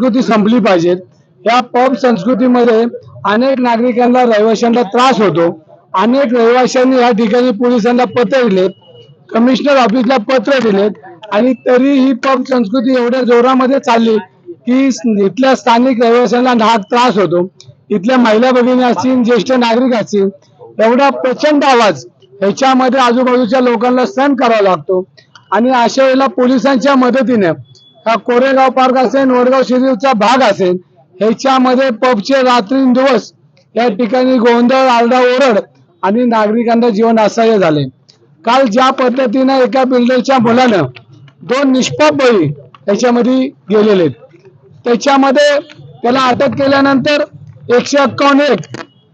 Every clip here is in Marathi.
संस्कृती संपली पाहिजे या पब संस्कृतीमध्ये अनेक नागरिकांना रहिवाशांना त्रास होतो. अनेक रहिवाशांनी या ठिकाणी पोलिसांना पत्र दिलेत कमिशनर ऑफिसला पत्र दिलेत आणि तरी ही पब संस्कृती एवढ्या जोरामध्ये चालली की इथल्या स्थानिक रहिवाशांना नाग त्रास होतो. इथल्या महिला भगिनी असतील ज्येष्ठ नागरिक असतील एवढा प्रचंड आवाज ह्याच्यामध्ये आजूबाजूच्या लोकांना सहन करावा लागतो. आणि अशा वेळेला पोलिसांच्या मदतीने हा कोरेगाव पार्क असेल वडगाव शिरीचा भाग असेल ह्याच्यामध्ये पबचे रात्रींदिवस या ठिकाणी गोंधळ आरडा ओरड आणि नागरिकांना जीवन असह्य झाले. काल ज्या पद्धतीनं एका बिल्डरच्या मुलानं दोन निष्पाप बळी त्याच्यामध्ये गेलेले. आहेत. त्याच्यामध्ये त्याला अटक केल्यानंतर एकशे एक्कावन्न एक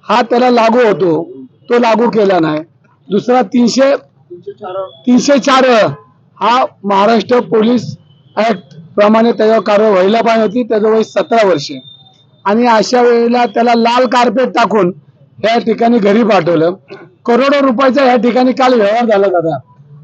हा त्याला लागू होतो. तो लागू केला नाही. दुसरा तीनशे तीनशे चार हा महाराष्ट्र पोलीस ऍक्ट प्रमाणे त्याच्यावर कारवाई व्हायला पाहिजे होती त्याचं वय सतरा वर्षे. आणि अशा वेळेला त्याला लाल कार्पेट टाकून या ठिकाणी घरी पाठवलं. करोडो रुपयाचा या ठिकाणी काल व्यवहार झाला दादा.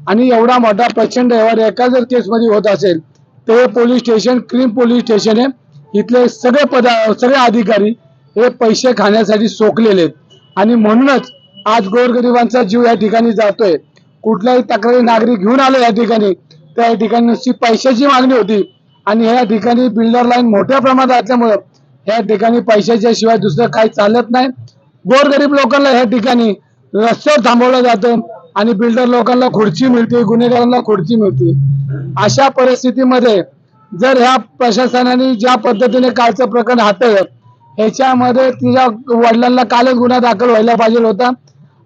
आणि एवढा मोठा प्रचंड व्यवहार एका जर केसमध्ये होत असेल तर हे police station cream police station आहे इथले सगळे पदा सगळे अधिकारी हे पैसे खाण्यासाठी सोकलेले. आहेत आणि म्हणूनच आज गोरगरिबांचा जीव या ठिकाणी जातोय. कुठल्याही तक्रारी नागरिक घेऊन आले या ठिकाणी त्या ठिकाणी नुसती पैशाची मागणी होती. आणि ह्या ठिकाणी बिल्डर लाईन मोठ्या प्रमाणात असल्यामुळं ह्या ठिकाणी पैशाच्या शिवाय दुसरं काही चालत नाही. गोरगरीब लोकांना ह्या ठिकाणी रस्त्यावर थांबवलं जातं आणि बिल्डर लोकांना खुर्ची मिळते गुन्हेगारांना खुर्ची मिळते. अशा परिस्थितीमध्ये जर ह्या प्रशासनाने ज्या पद्धतीने कालचं प्रकरण हाताळलं ह्याच्यामध्ये तिच्या वडिलांना कालच गुन्हा दाखल व्हायला पाहिजे होता.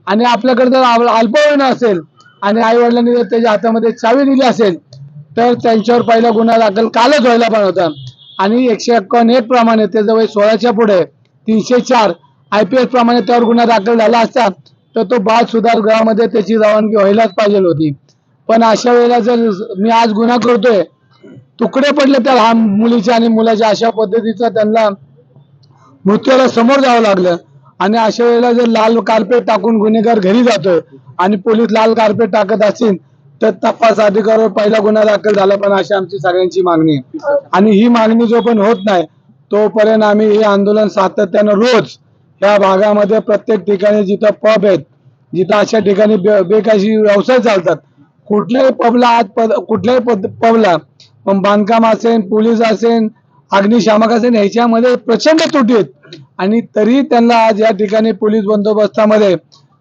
आणि आपल्याकडे जर अल्पवयीन असेल आणि आई वडिलांनी जर त्याच्या हातामध्ये चावी दिली असेल तर त्यांच्यावर पहिला गुन्हा दाखल कालच व्हायला पाहिजे होता. आणि एकशे एक्कावन्न एक प्रमाणे त्याचं वय सोळाच्या पुढे तीनशे चार आय पी एस प्रमाणे त्यावर गुन्हा दाखल झाला असता तर तो बाल सुधार गृहामध्ये त्याची रवानगी व्हायलाच पाहिजे होती. पण अशा वेळेला जर मी आज गुन्हा करतोय तुकडे पडले तर हा मुलीच्या आणि मुलाच्या अशा पद्धतीचा त्यांना मृत्यूला समोर जावं लागलं. आणि अशा वेळेला जर लाल कार्पेट टाकून गुन्हेगार घरी जातोय आणि पोलीस लाल कार्पेट टाकत असतील तर तपास अधिकाऱ्यावर पहिला गुन्हा दाखल झाला पण अशी आमची सगळ्यांची मागणी आहे. आणि ही मागणी जो पण होत नाही तोपर्यंत आम्ही हे आंदोलन सातत्यानं रोज या भागामध्ये प्रत्येक ठिकाणी जिथं पब आहेत जिथं अशा ठिकाणी बे- व्यवसाय चालतात कुठल्याही पबला आज पद कुठल्याही पद पबला पण बांधकाम असेल पोलीस असेल अग्निशामक असेल ह्याच्यामध्ये प्रचंड तुटी आहेत. आणि तरी त्यांना आज या ठिकाणी पोलीस बंदोबस्तामध्ये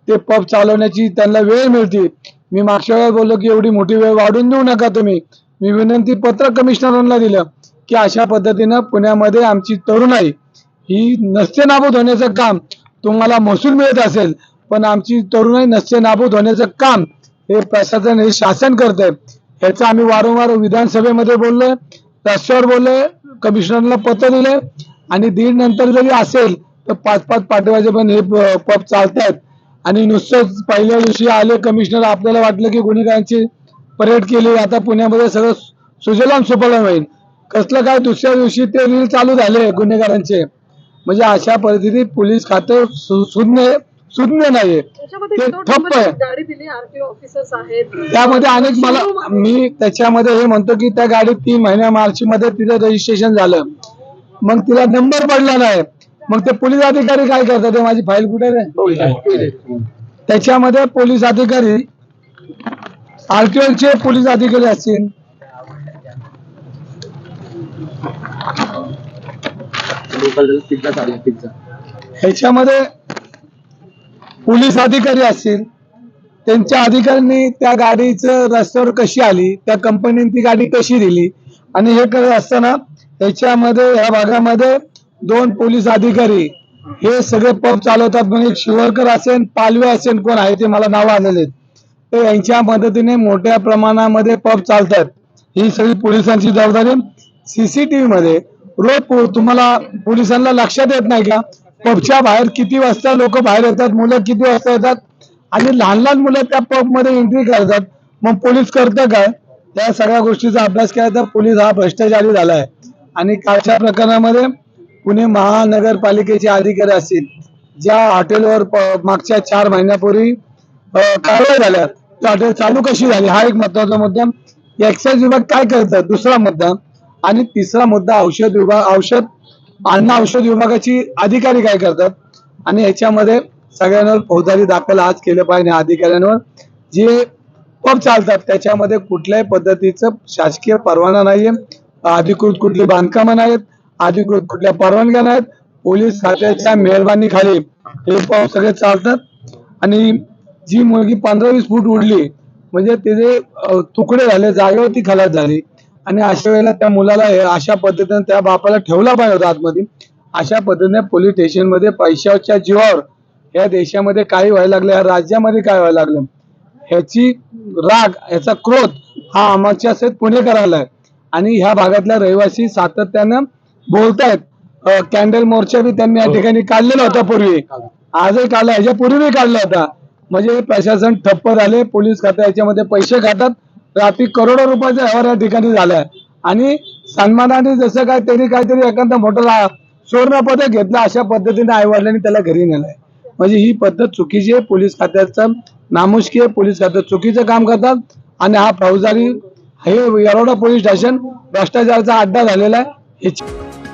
ते पब चालवण्याची त्यांना वेळ मिळते. मी मागच्या वेळेस बोललो की एवढी मोठी वेळ वाढून देऊ नका तुम्ही. मी विनंती पत्र कमिशनरांना दिलं की अशा पद्धतीनं पुण्यामध्ये आमची तरुणाई ही नसते नाबूद होण्याचं काम तुम्हाला महसूल मिळत असेल पण आमची तरुणाई नसते नाबूद होण्याचं काम हे प्रशासन हे शासन करत आहे ह्याचं आम्ही वारंवार विधानसभेमध्ये बोललोय रस्त्यावर बोललोय कमिशनरला पत्र दिलंय आणि दीड नंतर जरी असेल तर पाच पाच पाठवायचे पण हे प- चालत आहेत आणि नुसतंच पहिल्या दिवशी आले कमिशनर आपल्याला वाटलं की गुन्हेगारांची परेड केली आता पुण्यामध्ये सगळं सुजलाम सुफलाम होईल. कसलं काय दुसऱ्या दिवशी ते रील चालू झाले गुन्हेगारांचे. म्हणजे अशा परिस्थितीत पोलीस खातं सु- शून्य शून्य नाहीये. ते ठप्प आहे. त्यामध्ये अनेक मला मी त्याच्यामध्ये हे म्हणतो की त्या गाडीत तीन महिन्या मार्च मध्ये तिचं रजिस्ट्रेशन झालं. मग तिला नंबर पडला नाही. मग ते पोलीस अधिकारी काय करतात? ते माझी फाईल कुठे रे? त्याच्यामध्ये पोलीस अधिकारी RTO चे पोलीस अधिकारी असतील. ह्याच्यामध्ये पोलीस अधिकारी असतील. त्यांच्या अधिकाऱ्यांनी त्या गाडीचं रस्त्यावर कशी आली त्या कंपनीने ती गाडी कशी दिली? आणि हे करत असताना त्याच्यामध्ये ह्या भागामध्ये दोन पोलीस अधिकारी हे सगळे पब चालवतात. म्हणजे शिवरकर असेल पालवे असेल कोण आहे ते मला नावं आलेले आहेत. तर यांच्या मदतीने मोठ्या प्रमाणामध्ये पब चालतात. ही सगळी पोलिसांची जबाबदारी सीसीटीव्ही मध्ये रोज तुम्हाला पोलिसांना लक्षात येत नाही का? पबच्या बाहेर किती वाजता लोक बाहेर येतात मुलं किती वाजता येतात? आणि लहान लहान मुलं त्या पबमध्ये एंट्री करतात. मग पोलीस करतं काय? त्या सगळ्या गोष्टीचा अभ्यास केला तर पोलीस हा भ्रष्टाचारी झालाय. आणि कालच्या प्रकरणामध्ये पुणे महानगरपालिकेचे अधिकारी असतील ज्या हॉटेलवर मागच्या चार महिन्यापूर्वी कारवाई झाल्या. त्या हॉटेल चालू कशी झाली? हा एक महत्त्वाचा मुद्दा. एक्साईज विभाग काय करतात दुसरा मुद्दा. आणि तिसरा मुद्दा औषध विभाग औषध अन्न औषध विभागाची अधिकारी काय करतात? आणि याच्यामध्ये सगळ्यांवर फौजदारी दाखल आज केलं पाहिजे अधिकाऱ्यांवर जे पब चालतात. त्याच्यामध्ये कुठल्याही पद्धतीचं शासकीय परवाना नाहीये. अधिकृत कुठली बांधकामं नाहीत अधिकृत कुठल्या परवानग्या नाहीत. पोलीस खात्याच्या मेहरबानीखाली हे पब सगळे चालतात. आणि जी मुलगी पंधरा वीस फूट उडली म्हणजे तिचे तुकडे झाले जागेवरती खलास झाली. आणि अशा वेळेला त्या मुलाला हे अशा पद्धतीने त्या बापाला ठेवला पाहिजे होता आतमध्ये. अशा पद्धतीने पोलीस स्टेशनमध्ये पैशाच्या जीवावर या देशामध्ये काय व्हायला लागलं या राज्यामध्ये काय व्हायला लागलं ह्याची राग ह्याचा क्रोध हा आमच्या सहित पुणेकराला आहे आणि ह्या भागातल्या रहिवासी सातत्यानं बोलतायत. कॅन्डल मोर्चा बी त्यांनी या ठिकाणी काढलेला होता पूर्वी. आजही काढला ह्याच्या पूर्वी काढला होता. म्हणजे प्रशासन ठप्प झाले पोलीस खाते याच्यामध्ये पैसे खातात. रात्री करोडो रुपयाचा व्यवहार या ठिकाणी झालाय. आणि सन्मानाने जसं काय त्यांनी काहीतरी एखादा मोठा सुवर्ण पदक घेतलं अशा पद्धतीने आईवडिलांनी त्याला घरी नेलाय. म्हणजे ही पद्धत चुकीची आहे. पोलीस खात्याचं नामुष्की आहे. पोलीस खात्यात चुकीचं काम करतात. आणि हा फौजदारी हे येरोडा पोलीस स्टेशन भ्रष्टाचाराचा अड्डा झालेला आहे. ह्याची